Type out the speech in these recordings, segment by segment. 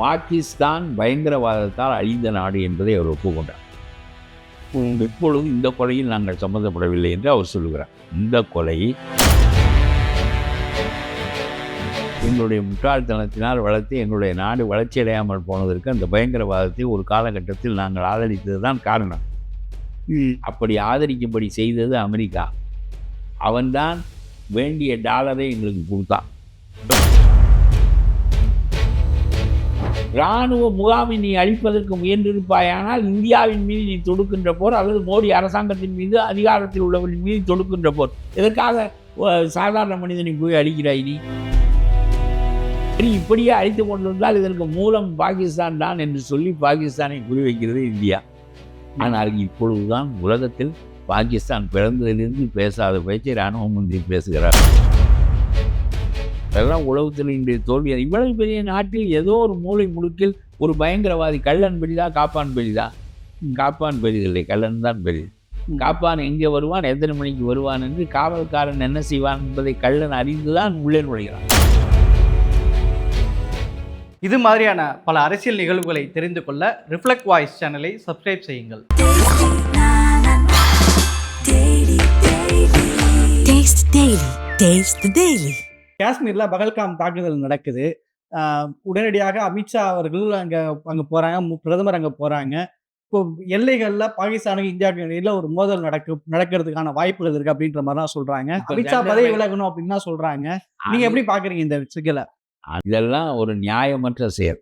பாகிஸ்தான் பயங்கரவாதத்தால் அழிந்த நாடு என்பதை அவர் ஒப்புக்கொண்டார். இப்பொழுது இந்த கொலையில் நாங்கள் சம்மந்தப்படவில்லை என்று அவர் சொல்லுகிறார். இந்த கொலை எங்களுடைய முட்டாள்தனத்தினால் வளர்த்து எங்களுடைய நாடு வளர்ச்சியடையாமல் போனதற்கு அந்த பயங்கரவாதத்தை ஒரு காலகட்டத்தில் நாங்கள் ஆதரித்தது தான் காரணம் அப்படி ஆதரிக்கும்படி செய்தது அமெரிக்கா. அவன்தான் வேண்டிய டாலரை எங்களுக்கு கொடுத்தான். இராணுவ முகாமை நீ அழிப்பதற்கு முயன்றிருப்பாயானால் இந்தியாவின் மீது நீ தொடுக்கின்ற போர் அல்லது மோடி அரசாங்கத்தின் மீது அதிகாரத்தில் உள்ளவரின் மீது தொடுக்கின்ற போர். இதற்காக சாதாரண மனிதனை போய் அழிக்கிறாய் நீ? இப்படியே அழித்து கொண்டிருந்தால் இதற்கு மூலம் பாகிஸ்தான் தான் என்று சொல்லி பாகிஸ்தானை குறிவைக்கிறது இந்தியா. ஆனால் இப்பொழுதுதான் உலகத்தில் பாகிஸ்தான் பிறந்ததிலிருந்து பேசாத பேச்சை இராணுவ மந்திரி பேசுகிறார். அதெல்லாம் உலகத்தில் இன்றைய தோல்வி. இவ்வளவு பெரிய நாட்டில் ஏதோ ஒரு மூலை முடுக்கில் ஒரு பயங்கரவாதி கள்ளன் பெரிதா காப்பான் பெரிதா? காப்பான் பெரிதில்லை கள்ளன் தான் பெரிது. காப்பான் எங்கே வருவான் எத்தனை மணிக்கு வருவான் என்று காவல்காரன் என்ன செய்வான் என்பதை கள்ளன் அறிந்துதான் உள்ளே நுழைகிறான். இது மாதிரியான பல அரசியல் நிகழ்வுகளை தெரிந்து கொள்ள ரிஃப்ளெக்ட் வாய்ஸ் சேனலை சப்ஸ்கிரைப் செய்யுங்கள். Taste Daily. Taste the Daily. காஷ்மீர்ல பகல்காம் தாக்குதல் நடக்குது. உடனடியாக அமித்ஷா அவர்கள் அங்க அங்க போறாங்க. பிரதமர் அங்க போறாங்க. இப்போ எல்லைகள்ல பாகிஸ்தானுக்கு இந்தியாவுக்கு இடையில ஒரு மோதல் நடக்கு நடக்கிறதுக்கான வாய்ப்புகள் இருக்கு அப்படின்ற மாதிரி தான் சொல்றாங்க அமித்ஷா பதவி விலகணும் அப்படின்னு தான் சொல்றாங்க. நீங்க எப்படி பாக்குறீங்க இந்த சிக்கலை இதெல்லாம் ஒரு நியாயமற்ற செயல்.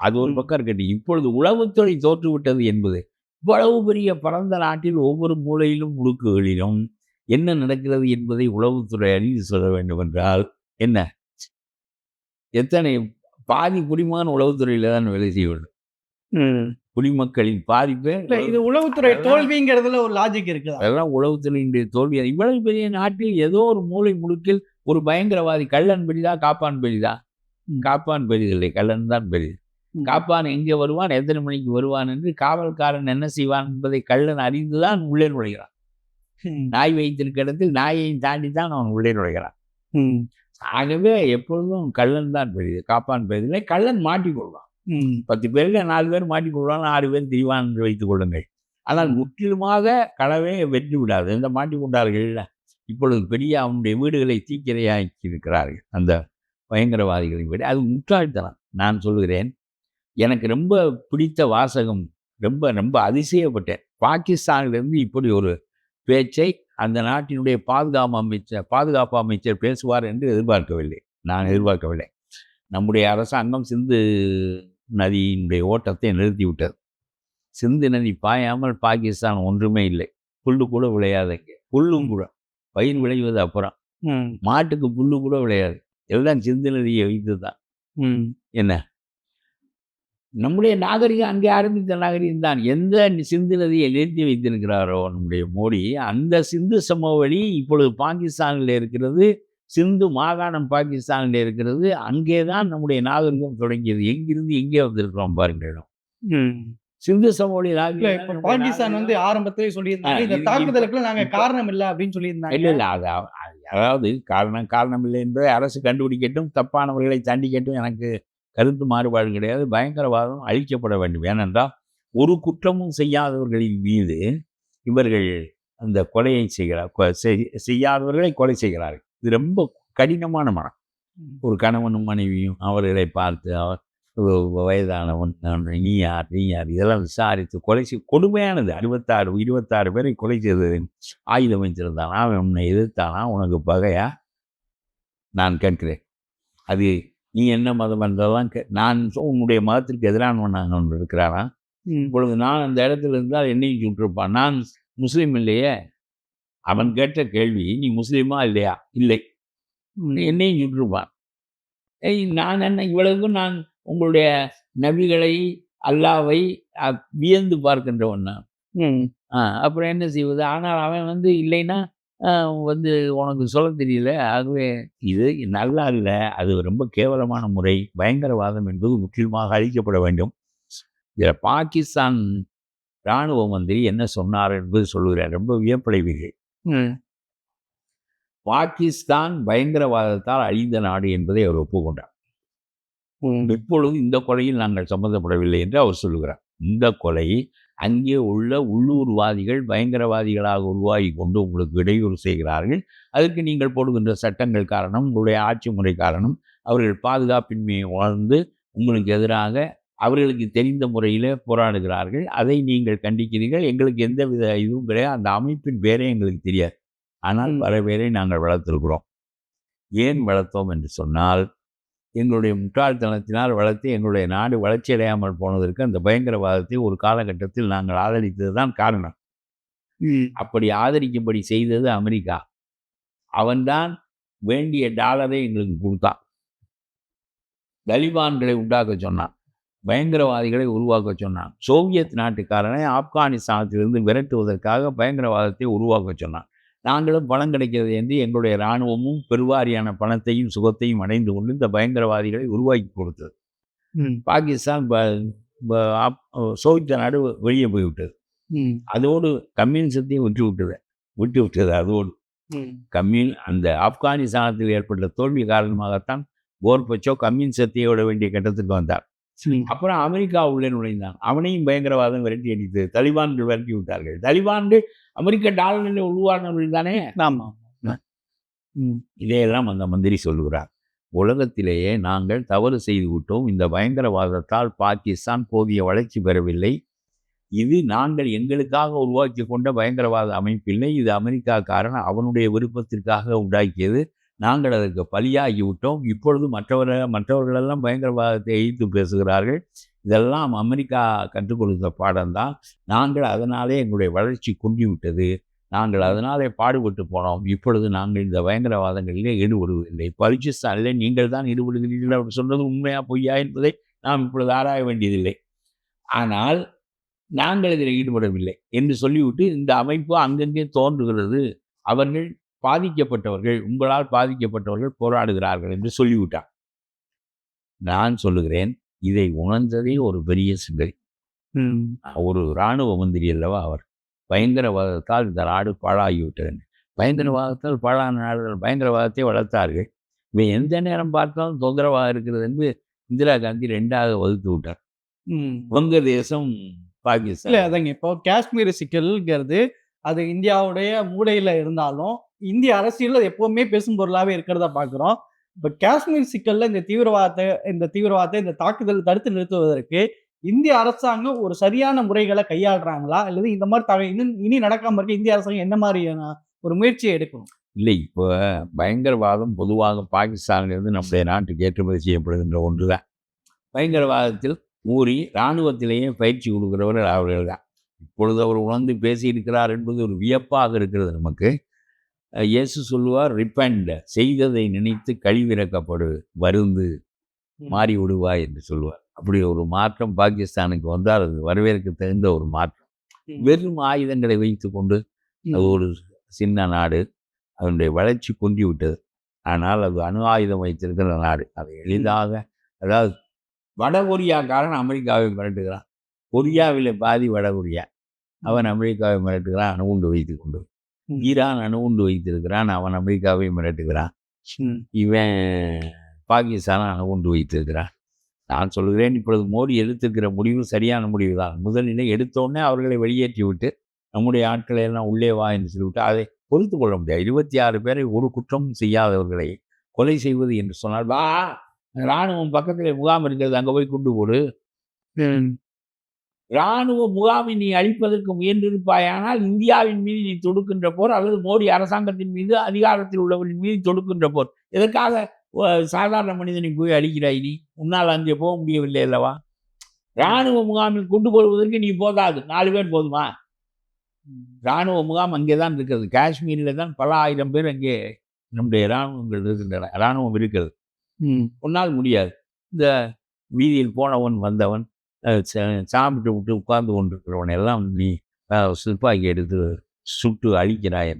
அது ஒரு. பக்கம் இருக்கட்டும். இப்பொழுது உளவுத்துறை தோற்றுவிட்டது என்பது இவ்வளவு பெரிய பரந்த நாட்டில் ஒவ்வொரு மூலையிலும் முடுக்குகளிலும் என்ன நடக்கிறது என்பதை உளவுத்துறை அறிந்து சொல்ல வேண்டும் என்றால் என்ன? எத்தனை பாதி குடிமகன் உளவுத்துறையில தான் வேலை செய்ய வேண்டும் குடிமக்களின் பாதி பேர் இது உளவுத்துறை தோல்விங்கிறதுல ஒரு லாஜிக் இருக்குதா? அதெல்லாம் உளவுத்துறையினுடைய தோல்வி. இவ்வளவு பெரிய நாட்டில் ஏதோ ஒரு மூலை முடுக்கில் ஒரு பயங்கரவாதி கள்ளன் பெரிதா காப்பான் பெரிதா. காப்பான் பெரிதில்லை கள்ளன் தான் பெரிது. காப்பான் எங்கே வருவான்? எத்தனை மணிக்கு வருவான் என்று காவல்காரன் என்ன செய்வான் என்பதை கள்ளன் அறிந்துதான் உள்ளே நுழைகிறான். நாய் வைத்திருக்க இடத்தில் நாயையும் தாண்டி தான் அவன் உள்ளே நுழைகிறான். ம். ஆகவே எப்பொழுதும் கள்ளன் தான் பெரியது காப்பான் பெரிதில்லை கள்ளன் மாட்டிக்கொள்வான். பத்து பேர்ல நாலு பேர் மாட்டிக்கொள்வான் ஆறு பேர் திரிவான் என்று வைத்துக் கொள்ளுங்கள். ஆனால் முற்றிலுமாக களவே வெற்றி விடாது. இந்த மாட்டிக்கொண்டார்கள் இப்பொழுது பெரிய அவனுடைய வீடுகளை தீக்கிரையாக்கி இருக்கிறார்கள். அந்த பயங்கரவாதிகளின் வீடு அது முட்டாள்தனம். நான் சொல்கிறேன் எனக்கு ரொம்ப பிடித்த வாசகம் ரொம்ப ரொம்ப அதிசயப்பட்டேன். பாகிஸ்தானிலிருந்து இப்படி ஒரு பேச்சை அந்த நாட்டினுடைய பாதுகாப்பு அமைச்சர் பாதுகாப்பு அமைச்சர் பேசுவார் என்று எதிர்பார்க்கவில்லை. நான் எதிர்பார்க்கவில்லை. நம்முடைய அரசாங்கம் சிந்து நதியினுடைய ஓட்டத்தை நிறுத்திவிட்டது. சிந்து நதி பாயாமல் பாகிஸ்தான் ஒன்றுமே இல்லை. புல்லு கூட விளையாதுங்க புல்லும் கூட. பயிர் விளைவது அப்புறம். மாட்டுக்கு புல்லு கூட விளையாது. எல்லாம் சிந்து நதியை வைத்து தான். என்ன? நம்முடைய நாகரிகம் அங்கே ஆரம்பித்த நாகரிகம் தான். எந்த சிந்து நதியை நிறுத்தி வைத்திருக்கிறாரோ நம்முடைய மோடி அந்த சிந்து சமவெளி இப்பொழுது பாகிஸ்தானில் இருக்கிறது சிந்து மாகாணம் பாகிஸ்தானில் இருக்கிறது அங்கே தான் நம்முடைய நாகரிகம் தொடங்கியது. எங்கிருந்து எங்கே வந்திருக்கிறோம் பாருங்கள். சிந்து சமவெளி இல்ல நாகரிகம் பாகிஸ்தான் வந்து. ஆரம்பத்திலே சொல்லியிருந்தாங்க. இந்த தாக்குதலுக்கு நாங்க இப்ப- காரணம் இல்ல அப்படின்னு இல்லை சொல்லியிருந்தாங்க. இல்லை அவ- அது அதாவது காரணம் காரணம் இல்லை என்பதை அரசு கண்டுபிடிக்கட்டும் தப்பானவர்களை தண்டிக்கட்டும் எனக்கு கருத்து மாறுபாடு கிடையாது. பயங்கரவாதம் அழிக்கப்பட வேண்டும். ஏனென்றால் ஒரு குற்றமும் செய்யாதவர்களின் மீது இவர்கள் அந்த கொலையை செய்கிறார் செய்யாதவர்களை கொலை செய்கிறார்கள். இது ரொம்ப கடினமான மனம். ஒரு கணவனும் மனைவியும் அவர்களை பார்த்து அவர் வயதானவன் நீ யார் நீ யார்? இதெல்லாம் விசாரித்து கொலை செய் கொடுமையானது. அறுபத்தாறு இருபத்தாறு பேரை கொலை செய்தது ஆயுதம் வைத்திருந்தானா. அவன் உன்னை எதிர்த்தானா? உனக்கு பகையா? நான் கேட்கிறேன். அது நீ என்ன மதம் என்றெல்லாம் கே நான் உன்னுடைய மதத்திற்கு எதிரானவன் நாங்கள் இருக்கிறானா. இப்பொழுது நான் அந்த இடத்துல இருந்தால் என்னையும் சுட்டிருப்பான். நான் முஸ்லீம் இல்லையே? அவன் கேட்ட கேள்வி நீ முஸ்லீமா இல்லையா? இல்லை. என்னையும் சுட்டிருப்பான். ஏய் நான் என்ன இவ்வளவுக்கும் நான் உங்களுடைய நபிகளை அல்லாவை வியந்து பார்க்கின்றவன் நான். அப்புறம் என்ன செய்வது? ஆனால் அவன் வந்து இல்லைன்னா வந்து உனக்கு சொல்ல தெரியல. ஆகவே இது நல்லா இல்லை. அது ரொம்ப கேவலமான முறை. பயங்கரவாதம் என்பது முற்றிலுமாக அழிக்கப்பட வேண்டும். இதில் பாகிஸ்தான் இராணுவ மந்திரி என்ன சொன்னார் என்பது சொல்லுகிறார். ரொம்ப வியப்படைவீர்கள். பாகிஸ்தான் பயங்கரவாதத்தால் அழிந்த நாடு என்பதை அவர் ஒப்புக்கொண்டார். இப்பொழுது இந்த கொலையில் நாங்கள் சம்பந்தப்படவில்லை என்று அவர் சொல்லுகிறார். இந்த கொலை அங்கே உள்ள உள்ளூர்வாதிகள் பயங்கரவாதிகளாக உருவாகி கொண்டு உங்களுக்கு இடையூறு செய்கிறார்கள். அதற்கு நீங்கள் போடுகின்ற சட்டங்கள் காரணம் உங்களுடைய ஆட்சி முறை காரணம் அவர்கள் பாதுகாப்பின்மையை உணர்ந்து உங்களுக்கு எதிராக அவர்களுக்கு தெரிந்த முறையில் போராடுகிறார்கள். அதை நீங்கள் கண்டிக்கிறீர்கள். எங்களுக்கு எந்த வித இதுவும் கிடையாது. அந்த அமைப்பின் பேரே எங்களுக்கு தெரியாது. ஆனால் பேரை நாங்கள் வளர்த்திருக்கிறோம். ஏன் வளர்த்தோம் என்று சொன்னால் எங்களுடைய முட்டாள்தனத்தினால் வளர்த்து எங்களுடைய நாடு வளர்ச்சி அடையாமல் போனதற்கு அந்த பயங்கரவாதத்தை ஒரு காலகட்டத்தில் நாங்கள் ஆதரித்தது தான் காரணம் அப்படி ஆதரிக்கும்படி செய்தது அமெரிக்கா. அவன்தான் வேண்டிய டாலரை எங்களுக்கு கொடுத்தான். தலிபான்களை உண்டாக்க சொன்னான். பயங்கரவாதிகளை உருவாக்க சொன்னான். சோவியத் நாட்டுக்காரனை ஆப்கானிஸ்தானத்திலிருந்து விரட்டுவதற்காக பயங்கரவாதத்தை உருவாக்க சொன்னான். நாங்களும் பணம் கிடைக்கிறது என்று எங்களுடைய இராணுவமும் பெருவாரியான பணத்தையும் சுகத்தையும் அடைந்து கொண்டு இந்த பயங்கரவாதிகளை உருவாக்கி கொடுத்தது. பாகிஸ்தான் சோவியத் நாடு வெளியே போய்விட்டது. அதோடு கம்யூனிசத்தையும் விட்டு விட்டது விட்டு விட்டது அதோடு. கம்யூன் அந்த ஆப்கானிஸ்தானத்தில் ஏற்பட்ட தோல்வி காரணமாகத்தான் கோர்பச்சோ கம்யூனிசத்தை விட வேண்டிய கட்டத்துக்கு வந்தார். அப்புறம் அமெரிக்கா உள்ளே நுழைந்தான். அவனையும் பயங்கரவாதம் விரட்டி அடித்தது தலிபான்கள் விரட்டி விட்டார்கள். தலிபான்கள் அமெரிக்க டாலரில் உருவானவர்கள் தானே ஆமா. ம். இதையெல்லாம் அந்த மந்திரி சொல்லுகிறார். உலகத்திலேயே நாங்கள் தவறு செய்து விட்டோம். இந்த பயங்கரவாதத்தால் பாகிஸ்தான் போதிய வளர்ச்சி பெறவில்லை. இது நாங்கள் எங்களுக்காக உருவாக்கி கொண்ட பயங்கரவாத அமைப்பில்லை. இது அமெரிக்காக்காரன் அவனுடைய விருப்பத்திற்காக உண்டாக்கியது. நாங்கள் அதற்கு பலியாகி விட்டோம் இப்பொழுது மற்றவர மற்றவர்களெல்லாம் பயங்கரவாதத்தை எய்த்து பேசுகிறார்கள். இதெல்லாம் அமெரிக்கா கற்றுக் கொடுத்த பாடம்தான். நாங்கள் அதனாலே எங்களுடைய வளர்ச்சி குன்றிவிட்டது. நாங்கள் அதனாலே பாடுபட்டு போனோம். இப்பொழுது நாங்கள் இந்த பயங்கரவாதங்களிலே ஈடுபடுவதில்லை. பலுச்சிஸ்தானிலே நீங்கள் தான் ஈடுபடுகிறீர்கள் அவர் சொன்னது உண்மையா பொய்யா என்பதை நாம் இப்பொழுது ஆராய வேண்டியதில்லை. ஆனால் நாங்கள் இதில் ஈடுபடவில்லை என்று சொல்லிவிட்டு இந்த அமைப்பு அங்கங்கே தோன்றுகிறது. அவர்கள் பாதிக்கப்பட்டவர்கள் உங்களால் பாதிக்கப்பட்டவர்கள் போராடுகிறார்கள் என்று சொல்லிவிட்டார். நான் சொல்லுகிறேன் இதை உணர்ந்ததே ஒரு பெரிய சிந்தனை. ஒரு இராணுவ மந்திரி அல்லவா அவர் பயங்கரவாதத்தால் இந்த நாடு பாழாகிவிட்டது பயங்கரவாதத்தால் பாழான நாடுகள் பயங்கரவாதத்தை வளர்த்தார்கள். இவன் எந்த நேரம் பார்த்தாலும் தொந்தரவாக இருக்கிறது என்று இந்திரா காந்தி ரெண்டாக வகுத்து விட்டார். வங்கதேசம் இல்ல பாகிஸ்தான் அதாங்க இப்போ காஷ்மீர் சிக்கல்ங்கிறது அது இந்தியாவுடைய மூலையில இருந்தாலும் இந்திய அரசியலில் அது எப்பவுமே பேசும் பொருளாகவே இருக்கிறத பார்க்குறோம் இப்போ காஷ்மீர் சிக்கல்ல இந்த தீவிரவாதத்தை இந்த தீவிரவாதத்தை இந்த தாக்குதல் தடுத்து நிறுத்துவதற்கு இந்திய அரசாங்கம் ஒரு சரியான முறைகளை கையாளுறாங்களா? அல்லது இந்த மாதிரி தக இன்னும் இனி நடக்காம இருக்க இந்திய அரசாங்கம் என்ன மாதிரியான ஒரு முயற்சியை எடுக்கணும்? இல்லை இப்போ பயங்கரவாதம் பொதுவாக பாகிஸ்தானிலிருந்து நம்முடைய நாட்டுக்கு ஏற்றுமதி செய்யப்படுகின்ற ஒன்று தான் பயங்கரவாதத்தில் ஊறி இராணுவத்திலேயே பயிற்சி கொடுக்கிறவர்கள் அவர்கள் தான் இப்பொழுது அவர் உணர்ந்து பேசியிருக்கிறார் என்பது ஒரு வியப்பாக இருக்கிறது நமக்கு. இயேசு சொல்லுவார் ரிப்பண்ட் செய்ததை நினைத்து கழிவிறக்கப்படு வருந்து மாறி விடுவாய் என்று சொல்லுவார். அப்படி ஒரு மாற்றம் பாகிஸ்தானுக்கு வந்தால் அது வரவேற்க தகுந்த ஒரு மாற்றம். வெறும் ஆயுதங்களை வைத்து கொண்டு அது ஒரு சின்ன நாடு அதனுடைய வளர்ச்சி குன்றி விட்டது. ஆனால் அது அணு ஆயுதம் வைத்திருக்கிற நாடு. அதை எளிதாக அதாவது வட கொரியாக்காரன் அமெரிக்காவை மிரட்டுகிறான். கொரியாவில் பாதி வட கொரியா. அவன் அமெரிக்காவை மிரட்டுகிறான் அணுகுண்டு வைத்து கொண்டு. ஈரான் அணுகுண்டு வைத்திருக்கிறான் அவன் அமெரிக்காவை மிரட்டுகிறான். இவன் பாகிஸ்தானை அணுகுண்டு வைத்திருக்கிறான். நான் சொல்கிறேன் இப்பொழுது மோடி எடுத்திருக்கிற முடிவு சரியான முடிவு தான். முதலிலே எடுத்தோடனே அவர்களை வெளியேற்றி விட்டு நம்முடைய ஆட்களை எல்லாம் உள்ளே வா என்று சொல்லிவிட்டு அதை பொறுத்து கொள்ள முடியாது. இருபத்தி ஆறு பேரை ஒரு குற்றமும் செய்யாதவர்களை கொலை செய்வது என்று சொன்னால் வா இராணுவம் பக்கத்தில் முகாம் இருக்கிறது அங்கே போய் கொண்டு போடு. இராணுவ முகாமை நீ அழிப்பதற்கு முயன்றிருப்பாயானால் இந்தியாவின் மீது நீ தொடுக்கின்ற போர் அல்லது மோடி அரசாங்கத்தின் மீது அதிகாரத்தில் உள்ளவரின் மீது தொடுக்கின்ற போர். இதற்காக அஹ், சாதாரண மனிதனை போய் அழிக்கிறாய் நீ? உன்னால் அங்கே போக முடியவில்லை அல்லவா? இராணுவ முகாமில் கொண்டு போவதற்கு நீ போதாது. நாலு பேர் போதுமா? இராணுவ முகாம் அங்கே தான் இருக்கிறது. காஷ்மீரில் தான் பல ஆயிரம் பேர் அங்கே நம்முடைய இராணுவங்கள் இருக்கின்றன. இராணுவம் இருக்கிறது. உன்னால் முடியாது. இந்த வீதியில் போனவன் வந்தவன் சாப்பிட்டு விட்டு உட்கார்ந்து கொண்டிருக்கிறவன் எல்லாம் நீ துப்பாக்கி எடுத்து சுட்டு அழிக்கிறாய்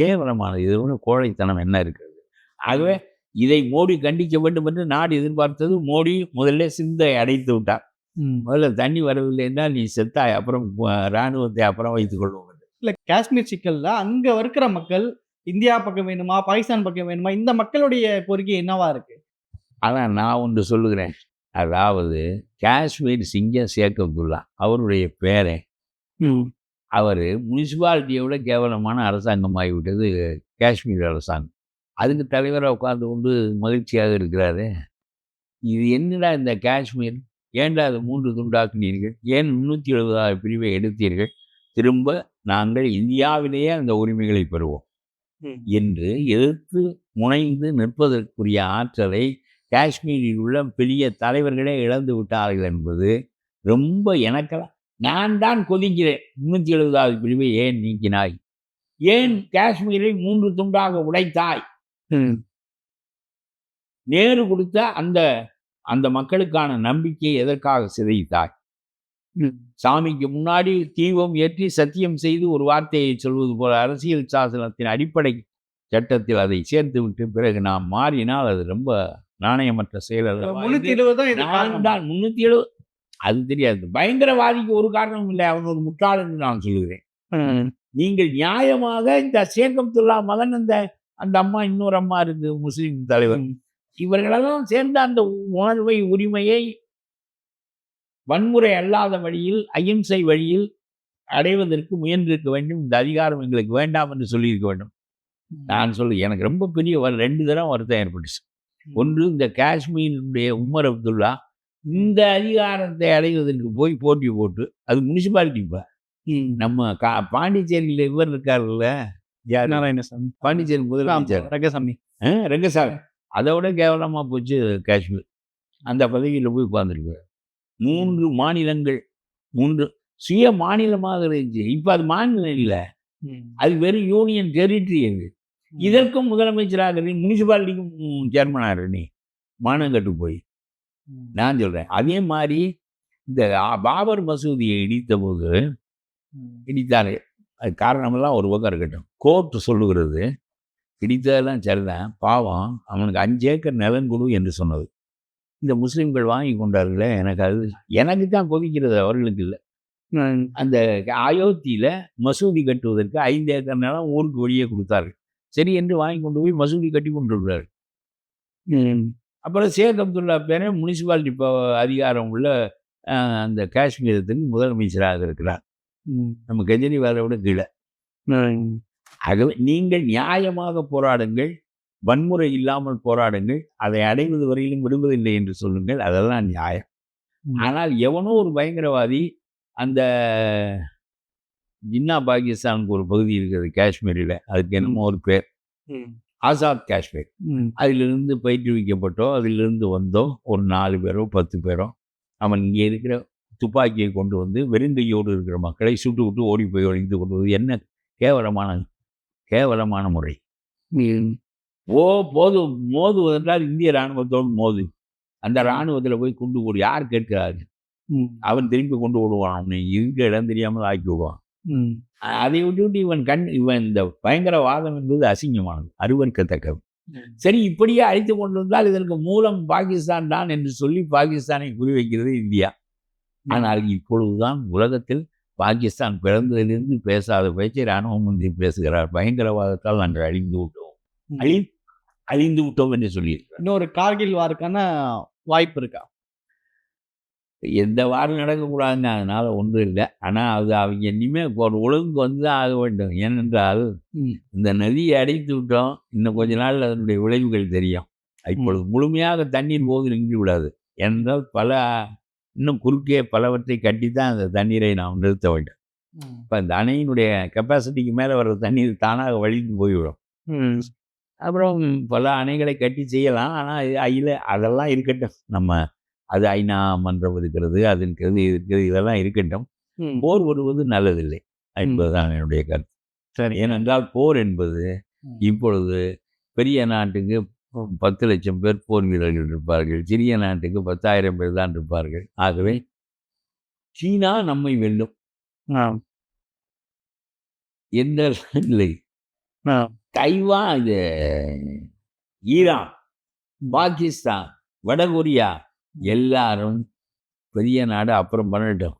கேவலமானது இது ஒன்று கோழைத்தனம் என்ன இருக்கிறது? ஆகவே இதை மோடி கண்டிக்க வேண்டும் என்று நாடு எதிர்பார்த்தது. மோடி முதல்ல சிந்தை அடைத்து விட்டார். முதல்ல தண்ணி வரவில்லை என்றால் நீ செத்தாய் அப்புறம் இராணுவத்தை அப்புறம் வைத்துக் கொள்வோம். இல்ல காஷ்மீர் சிக்கல்ல அங்க இருக்கிற மக்கள் இந்தியா பக்கம் வேணுமா பாகிஸ்தான் பக்கம் வேணுமா இந்த மக்களுடைய கோரிக்கை என்னவா இருக்கு? ஆனால் நான் ஒன்று சொல்லுகிறேன். அதாவது காஷ்மீர் சிங்கம் சேக்கப்துல்லா அவருடைய பேரன் ம். அவர் முனிசிபாலிட்டியை விட கேவலமான அரசாங்கமாகிவிட்டது காஷ்மீர் அரசாங்கம். அதுக்கு தலைவராக உட்கார்ந்து கொண்டு மகிழ்ச்சியாக இருக்கிறாரு. இது என்னடா இந்த காஷ்மீர்? ஏன்டா அதை மூன்று துண்டாக்குனீர்கள்? ஏன் முந்நூற்றி எழுபதாவது பிரிவை எடுத்தீர்கள்? திரும்ப நாங்கள் இந்தியாவிலேயே அந்த உரிமைகளை பெறுவோம். என்று எதிர்த்து முனைந்து நிற்பதற்குரிய ஆற்றலை காஷ்மீரில் உள்ள பெரிய தலைவர்களே இழந்து விட்டார்கள் என்பது ரொம்ப எனக்கெல்லாம் நான் தான் கொதிக்கிறேன் முன்னூற்றி எழுபதாவது பிரிவை ஏன் நீக்கினாய் ஏன் காஷ்மீரை மூன்று துண்டாக உடைத்தாய். நேரு கொடுத்த அந்த அந்த மக்களுக்கான நம்பிக்கையை எதற்காக சிதைத்தாய். சாமிக்கு முன்னாடி தீபம் ஏற்றி சத்தியம் செய்து ஒரு வார்த்தையை சொல்வது போல அரசியல் சாசனத்தின் அடிப்படை சட்டத்தில் அதை சேர்த்து விட்டு பிறகு நாம் மாறினால் அது ரொம்ப நாணயமற்ற செயல் அல்லவா? முன்னூத்தி எழுபது தான் முன்னூத்தி எழுபது அது தெரியாது. பயங்கரவாதிக்கு ஒரு காரணமும் இல்லை. அவன் ஒரு முட்டாள் என்று நான் சொல்லுகிறேன். நீங்கள் நியாயமாக இந்த சேகம்துல்லா மகன் அந்த அந்த அம்மா இன்னொரு அம்மா இருக்கு முஸ்லீம் தலைவர். இவர்களெல்லாம் சேர்ந்த அந்த உணர்வை உரிமையை வன்முறை அல்லாத வழியில் அகிம்சை வழியில் அடைவதற்கு முயன்றிருக்க வேண்டும். இந்த அதிகாரம் எங்களுக்கு வேண்டாம் என்று சொல்லியிருக்க வேண்டும். நான் சொல்லு எனக்கு ரொம்ப பெரிய ரெண்டு தடவை வருத்தம் ஏற்பட்டுச்சு. ஒன்று இந்த காஷ்மீருடைய உமர் அப்துல்லா இந்த அதிகாரத்தை அடைவதற்கு போய் போட்டி போட்டு அது முனிசிபாலிட்டி இப்போ ம். நம்ம கா பாண்டிச்சேரியில் இவர் இருக்கார்ல நாராயணசாமி. பாண்டிச்சேரி முதலமைச்சர். ரங்கசாமி. ரங்கசாமி. அதை விட கேவலமாக போச்சு காஷ்மீர். அந்த பதவியில் போய் உட்கார்ந்துருக்கு மூன்று மாநிலங்கள் மூன்று சுய மாநிலமாக இருந்துச்சு. இப்போ அது மாநிலம் இல்லை. அது வெறும் யூனியன் டெரிட்டரி அது. இதற்கும் முதலமைச்சராக முனிசிபாலிட்டிக்கும் சேர்மனாக நீ. மானங்கட்டு போய். நான் சொல்கிறேன் அதே மாதிரி இந்த பாபர் மசூதியை இடித்த போது இடித்தாரு. அது காரணமெல்லாம் ஒரு பக்கம் இருக்கட்டும். கோர்ட் சொல்லுகிறது இடித்ததெல்லாம் சரிதான். பாவம். அவனுக்கு அஞ்சு ஏக்கர் நிலம் கொடு என்று சொன்னது. இந்த முஸ்லீம்கள் வாங்கி கொண்டார்களே எனக்கு அது எனக்கு தான் கொதிக்கிறது அவர்களுக்கு இல்லை. அந்த அயோத்தியில் மசூதி கட்டுவதற்கு ஐந்து ஏக்கர் நிலம் ஊருக்கு வெளியே கொடுத்தார்கள். சரி என்று வாங்கி கொண்டு போய் மசூதி கட்டி கொண்டிருக்கிறார் அப்புறம் ஷேக் அப்துல்லா பேரே முனிசிபாலிட்டி அதிகாரம் உள்ள அந்த காஷ்மீரத்துக்கு முதலமைச்சராக இருக்கிறார். நம்ம கெஜ்ரிவாலை விட கீழே. ஆகவே நீங்கள் நியாயமாக போராடுங்கள் வன்முறை இல்லாமல் போராடுங்கள் அதை அடைவது வரையிலும் விடுவதில்லை என்று சொல்லுங்கள் அதெல்லாம் நியாயம். ஆனால் எவனோ ஒரு பயங்கரவாதி அந்த ஜின்னா பாகிஸ்தானுக்கு ஒரு பகுதி இருக்குது காஷ்மீரில். அதுக்கு என்னமோ ஒரு பேர். ஆசாத் காஷ்மீர். அதிலிருந்து பயிற்றுவிக்கப்பட்டோ அதிலிருந்து வந்தோ ஒரு நாலு பேரோ பத்து பேரோ. அவன் இங்கே இருக்கிற துப்பாக்கியை கொண்டு வந்து வெறுங்கையோடு இருக்கிற மக்களை சுட்டு விட்டு ஓடி போய் ஒழிந்து கொள்வது என்ன கேவலமான கேவலமான முறை. ஓ போது மோதுவதென்றால் இந்திய இராணுவத்தோடு மோது. அந்த இராணுவத்தில் போய் கொண்டு போடு யார் கேட்கிறாரு அவன் திரும்பி கொண்டு விடுவான் அவனை இருக்க இடம் தெரியாமல் ஆக்கி விடுவான். அதை விட்டுவிட்டு இவன் கண் இவன் இந்த பயங்கரவாதம் என்பது அசிங்கமானது அருவருக்கத்தக்கது. சரி இப்படியே அழித்து கொண்டு வந்தால் இதற்கு மூலம் பாகிஸ்தான் தான் என்று சொல்லி பாகிஸ்தானை குறிவைக்கிறது இந்தியா. ஆனால் இப்பொழுதுதான் உலகத்தில் பாகிஸ்தான் பிறந்ததிலிருந்து பேசாத பேச்சை இராணுவ மந்திரி பேசுகிறார். பயங்கரவாதத்தால் நாங்கள் அழிந்து விட்டோம். அழி அழிந்து விட்டோம் என்று சொல்லியிருக்கிறார். இன்னொரு கார்கில் வாருக்கான வாய்ப்பு இருக்கா? எந்த வாரம் நடக்கக்கூடாதுன்னு அதனால் ஒன்றும் இல்லை. ஆனால் அது அவங்க இனிமேல் ஒரு ஒழுங்கு வந்து தான் ஆக வேண்டும். ஏனென்றால். இந்த நதியை அடைத்து விட்டோம். இன்னும் கொஞ்ச நாள் அதனுடைய விளைவுகள் தெரியும். இப்பொழுது முழுமையாக தண்ணீர் போது நின்று விடாது. ஏனென்றால் பல இன்னும் குறுக்கே பலவற்றை கட்டி தான் அந்த தண்ணீரை நாம் நிறுத்த வேண்டும். இப்போ அந்த அணையினுடைய கெப்பாசிட்டிக்கு மேலே வர்ற தண்ணீர் தானாக வழிந்து போய்விடும். அப்புறம் பல அணைகளை கட்டி செய்யலாம். ஆனால் அதில் அதெல்லாம் இருக்கட்டும். நம்ம அது ஐநா மன்றம் இருக்கிறது அது இருக்கிறது இது இருக்கிறது இதெல்லாம் இருக்கட்டும் போர் வருவது நல்லதில்லை என்பதுதான் என்னுடைய கருத்து. சரி. ஏனென்றால் போர் என்பது. இப்பொழுது பெரிய நாட்டுக்கு பத்து லட்சம் பேர் போர் வீரர்கள் இருப்பார்கள் சிறிய நாட்டுக்கு பத்தாயிரம் பேர் தான் இருப்பார்கள். ஆகவே சீனா நம்மை வெல்லும். எந்த இல்லை. தைவான் இது ஈரான் பாகிஸ்தான் வடகொரியா எல்லாரும் பெரிய நாடு அப்புறம் பண்ணட்டும்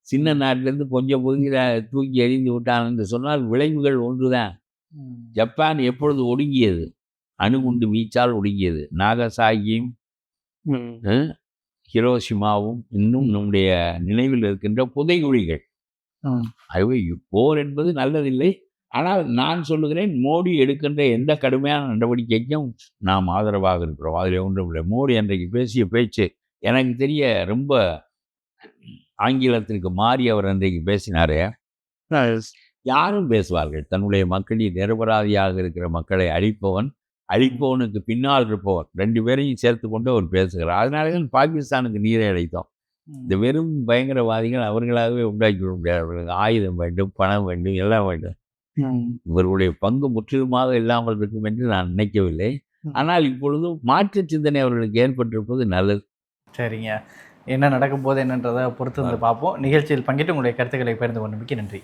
சின்ன நாட்டிலேருந்து கொஞ்சம் பகுதியில் தூக்கி எறிந்து விட்டான் என்று சொன்னால் விளைவுகள் ஒன்றுதான். ஜப்பான் எப்பொழுது ஒடுங்கியது? அணுகுண்டு வீச்சால் ஒடுங்கியது. நாகசாகியும் ஹிரோஷிமாவும் இன்னும் நம்முடைய நினைவில் இருக்கின்ற புதைகுழிகள். ஆகவே போர் என்பது நல்லதில்லை. ஆனால் நான் சொல்லுகிறேன் மோடி எடுக்கின்ற எந்த கடுமையான நடவடிக்கைக்கும் நாம் ஆதரவாக இருக்கிறோம். அதில் ஒன்றும் இல்லை. மோடி அன்றைக்கு பேசிய பேச்சு எனக்கு தெரிய ரொம்ப ஆங்கிலத்திற்கு மாறி அவர் அன்றைக்கு பேசினாரே. யாரும் பேசுவார்கள். தன்னுடைய மக்களின் நிரபராதியாக இருக்கிற மக்களை அழிப்பவன் அழிப்பவனுக்கு பின்னால் இருப்பவன். ரெண்டு பேரையும் சேர்த்து கொண்டு அவர் பேசுகிறார். அதனால தான் பாகிஸ்தானுக்கு நீரை அழைத்தோம் இந்த வெறும் பயங்கரவாதிகள் அவர்களாகவே உண்டாக்கி விட முடியாது ஆயுதம் வேண்டும் பணம் வேண்டும் எல்லாம் வேண்டும். இவர்களுடைய பங்கு முற்றிலுமாக இல்லாமல் இருக்கும் என்று நான் நினைக்கவில்லை. ஆனால் இப்பொழுது மாற்று சிந்தனை அவர்களுக்கு ஏற்பட்டிருப்பது நல்லது. சரிங்க. என்ன நடக்கும் போது என்னன்றதை பொறுத்து வந்து பார்ப்போம். நிகழ்ச்சியில் பங்கிட்டு உங்களுடைய கருத்துக்களை பகிர்ந்து கொண்டமைக்கு நன்றி.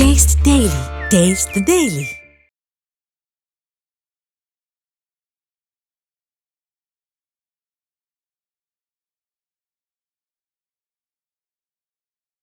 Taste Daily. Taste the Daily.